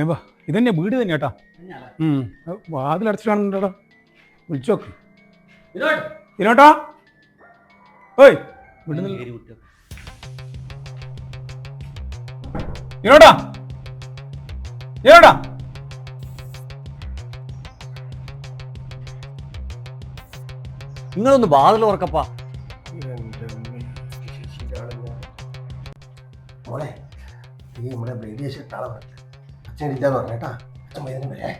ഏമ്പാ ഇതന്നെ വീട് തന്നെ കേട്ടാ. വാതിലടച്ചിട്ടാണെന്നുണ്ടോ വിളിച്ചോക്ക് ഇതിനോട്ടാ ഓയ് ഇതിനോട്ടാ ഇതിനോട്ടാ നിങ്ങളൊന്ന് വാതിൽ ഉറക്കപ്പാ മോളെ ഈ നമ്മുടെ ബ്ലേഡ് ഷർട്ടാളെ പറഞ്ഞു. അച്ഛൻ ഇല്ലാന്ന് പറഞ്ഞു കേട്ടാ. അച്ഛൻ വൈകുന്നേരം വരെ.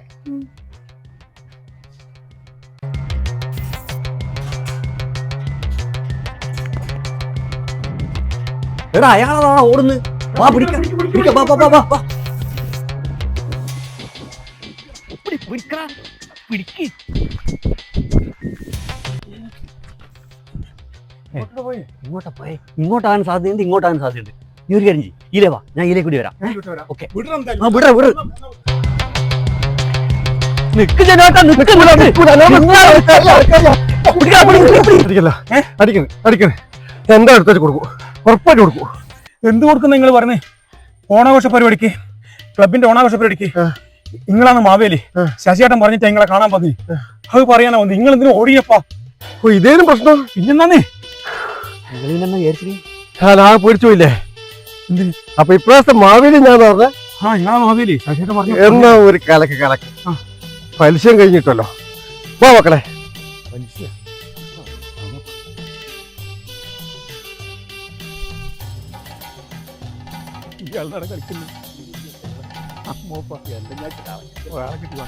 എടാ അയാളാ ഓടുന്നു? വാ പിടിക്കാം പിടിക്കാം വാ വാ വാ വാ വാ. പിടി, പിടിക്കടാ. പിടിക്ക്. ഇങ്ങോട്ടാ പോയെ. ഇങ്ങോട്ടാകാൻ സാധ്യതയുണ്ട് ഇങ്ങോട്ടാകാൻ സാധ്യതയുണ്ട്. ഈ ഒരു കാര്യം ചെയ്യ്. ഇതിലേ വാ ഞാൻ ഇലേ കൂടി വരാം. ഓക്കെ. ആ വിട വിട നിക്ക് ജനാട്ടാ നിക്ക് അടിക്കണേ അടിക്കണേ. എന്താ എടുത്തു കൊടുക്കൂ? ഉറപ്പായിട്ട് കൊടുക്കൂ. എന്ത് കൊടുക്കും നിങ്ങൾ പറഞ്ഞേ? ഓണാഘോഷ പരിപാടിക്ക് ക്ലബിന്റെ ഓണാഘോഷ പരിപാടിക്ക്. നിങ്ങളാണ് മാവേലി. ശശിയേട്ടൻ പറഞ്ഞിട്ട് നിങ്ങളെ കാണാൻ പന്നി അത് പറയാനാ വന്നു. നിങ്ങൾ എന്തിനും ഓടിയപ്പാ ഇതേലും പ്രശ്നം? പിന്നെന്നാന്നേ നിങ്ങൾ പിന്നെന്നാ വിചാരിച്ചത്? ഞാൻ ആ പേടിച്ചു പോയില്ലേ? എന്തിന് അപ്പൊ ഇപ്രാവശ്യത്തെ മാവേലി ഞാൻ പറഞ്ഞ എന്നാ ഒരു കലക്ക് കലക്ക് ആ. പലിശയും കഴിഞ്ഞിട്ടല്ലോ വാ മക്കളെ മനുഷ്യ. ഇയാളുടെ കളിക്കുന്നു ആ, മോപ്പ. ഒരാളെ കിട്ടി വാ.